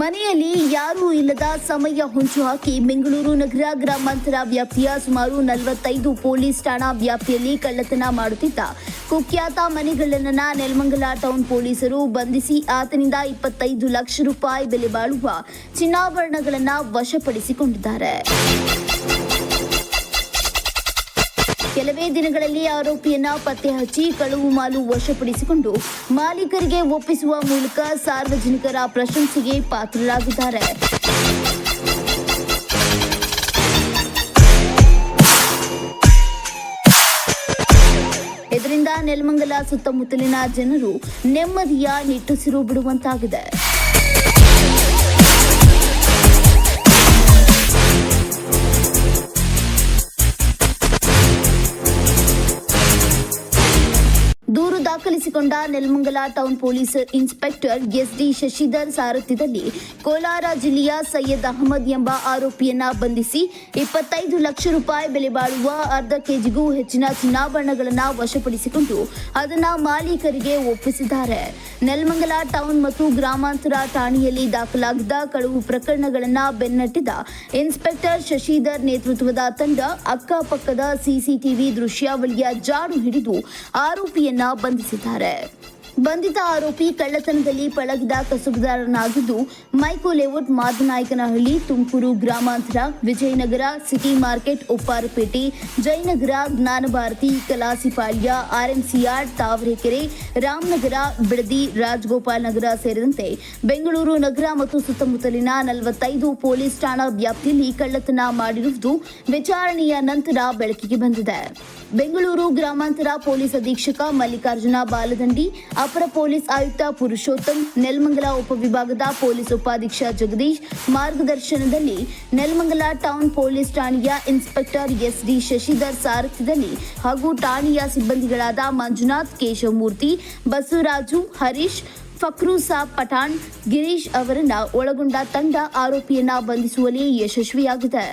ಮನೆಯಲ್ಲಿ ಯಾರೂ ಇಲ್ಲದ ಸಮಯ ಹೊಂಚು ಹಾಕಿ ಬೆಂಗಳೂರು ನಗರ ಗ್ರಾಮಾಂತರ ವ್ಯಾಪ್ತಿಯ ಸುಮಾರು ನಲವತ್ತೈದು ಪೊಲೀಸ್ ಠಾಣಾ ವ್ಯಾಪ್ತಿಯಲ್ಲಿ ಕಳ್ಳತನ ಮಾಡುತ್ತಿದ್ದ ಕುಖ್ಯಾತ ಮನೆಗಳ್ಳನನ್ನ ನೆಲಮಂಗಲ ಟೌನ್ ಪೊಲೀಸರು ಬಂಧಿಸಿ ಆತನಿಂದ ಇಪ್ಪತ್ತೈದು ಲಕ್ಷ ರೂಪಾಯಿ ಬೆಲೆ ಬಾಳುವ ಚಿನ್ನಾಭರಣಗಳನ್ನ ವಶಪಡಿಸಿಕೊಂಡಿದ್ದಾರೆ. ಕೆಲವೇ ದಿನಗಳಲ್ಲಿ ಆರೋಪಿಯನ್ನ ಪತ್ತೆ ಹಚ್ಚಿ ಕಳುವು ಮಾಲು ವಶಪಡಿಸಿಕೊಂಡು ಮಾಲೀಕರಿಗೆ ಒಪ್ಪಿಸುವ ಮೂಲಕ ಸಾರ್ವಜನಿಕರ ಪ್ರಶಂಸೆಗೆ ಪಾತ್ರರಾಗಿದ್ದಾರೆ. ಇದರಿಂದ ನೆಲಮಂಗಲ ಸುತ್ತಮುತ್ತಲಿನ ಜನರು ನೆಮ್ಮದಿಯ ನಿಟ್ಟುಸಿರು ಬಿಡುವಂತಾಗಿದೆ. ದಾಖಲಿಸಿಕೊಂಡ Nelamangala town police inspector S D Shashidhar ಸಾರಥ್ಯದಲ್ಲಿ Kolar ಜಿಲ್ಲೆಯ ಸೈಯದ್ ಅಹಮದ್ ಎಂಬ ಆರೋಪಿಯನ್ನ ಬಂಧಿಸಿ ಇಪ್ಪತ್ತೈದು ಲಕ್ಷ ರೂಪಾಯಿ ಬೆಲೆ ಬಾಳುವ ಅರ್ಧ ಕೆಜಿಗೂ ಹೆಚ್ಚಿನ ಚಿನ್ನಾಭರಣಗಳನ್ನು ವಶಪಡಿಸಿಕೊಂಡು ಅದನ್ನ ಮಾಲೀಕರಿಗೆ ಒಪ್ಪಿಸಿದ್ದಾರೆ. ನೆಲಮಂಗಲ ಟೌನ್ ಮತ್ತು ಗ್ರಾಮಾಂತರ ಠಾಣೆಯಲ್ಲಿ ದಾಖಲಾಗಿದ್ದ ಕಳವು ಪ್ರಕರಣಗಳನ್ನ ಬೆನ್ನಟ್ಟಿದ ಇನ್ಸ್ಪೆಕ್ಟರ್ ಶಶಿಧರ್ ನೇತೃತ್ವದ ತಂಡ ಅಕ್ಕಪಕ್ಕದ ಸಿಸಿಟಿವಿ ದೃಶ್ಯಾವಳಿಯ ಜಾಡು ಹಿಡಿದು ಆರೋಪಿಯನ್ನ ಬಂಧಿಸಿದ್ದಾರೆ ಬಂಧಿತ ಆರೋಪಿ ಕಳ್ಳತನದಲ್ಲಿ ಪಳಗಿದ ಕಸುಬುದಾರನಾಗಿದ್ದು ಮೈಕೋ ಲೇಔಟ್ ಮಾದನಾಯಕನಹಳ್ಳಿ, ತುಮಕೂರು ಗ್ರಾಮಾಂತರ, Vijayanagar, city market Upparpet Jayanagar, Jnanabharathi, Kalasipalya, R M C R, Tavarekere, Ramanagara, Bidadi, Rajagopal Nagar ಸೇರಿದಂತೆ ಬೆಂಗಳೂರು ನಗರ ಮತ್ತು ಸುತ್ತಮುತ್ತಲಿನ ನಲವತ್ತೈದು ಪೊಲೀಸ್ ಠಾಣಾ ವ್ಯಾಪ್ತಿಯಲ್ಲಿ ಕಳ್ಳತನ ಮಾಡಿರುವುದು ವಿಚಾರಣೆಯ ನಂತರ ಬೆಳಕಿಗೆ ಬಂದಿದೆ. ಬೆಂಗಳೂರು ಗ್ರಾಮಾಂತರ ಪೊಲೀಸ್ ಅಧೀಕ್ಷಕ ಮಲ್ಲಿಕಾರ್ಜುನ ಬಾಲದಂಡಿ ಅಪರ ಪೊಲೀಸ್ ಆಯುಕ್ತ ಪುರುಷೋತ್ತಮ್, ನೆಲಮಂಗಲ ಉಪವಿಭಾಗದ ಪೊಲೀಸ್ ಉಪಾಧೀಕ್ಷ ಜಗದೀಶ್, ಮಾರ್ಗದರ್ಶನದಲ್ಲಿ ನೆಲಮಂಗಲ ಟೌನ್ ಪೊಲೀಸ್ ಠಾಣೆಯ ಇನ್ಸ್ಪೆಕ್ಟರ್ ಎಸ್ ಡಿ ಶಶಿಧರ್ ಸಾರಥ್ಯದಲ್ಲಿ ಹಾಗೂ ಠಾಣೆಯ ಸಿಬ್ಬಂದಿಗಳಾದ ಮಂಜುನಾಥ್, ಕೇಶವಮೂರ್ತಿ, ಬಸವರಾಜು, ಹರೀಶ್, ಫಕ್ರೂಸಾ ಪಠಾಣ್, ಗಿರೀಶ್ ಅವರನ್ನ ಒಳಗೊಂಡ ತಂಡ ಆರೋಪಿಯನ್ನ ಬಂಧಿಸುವಲ್ಲಿ ಯಶಸ್ವಿಯಾಗಿದೆ.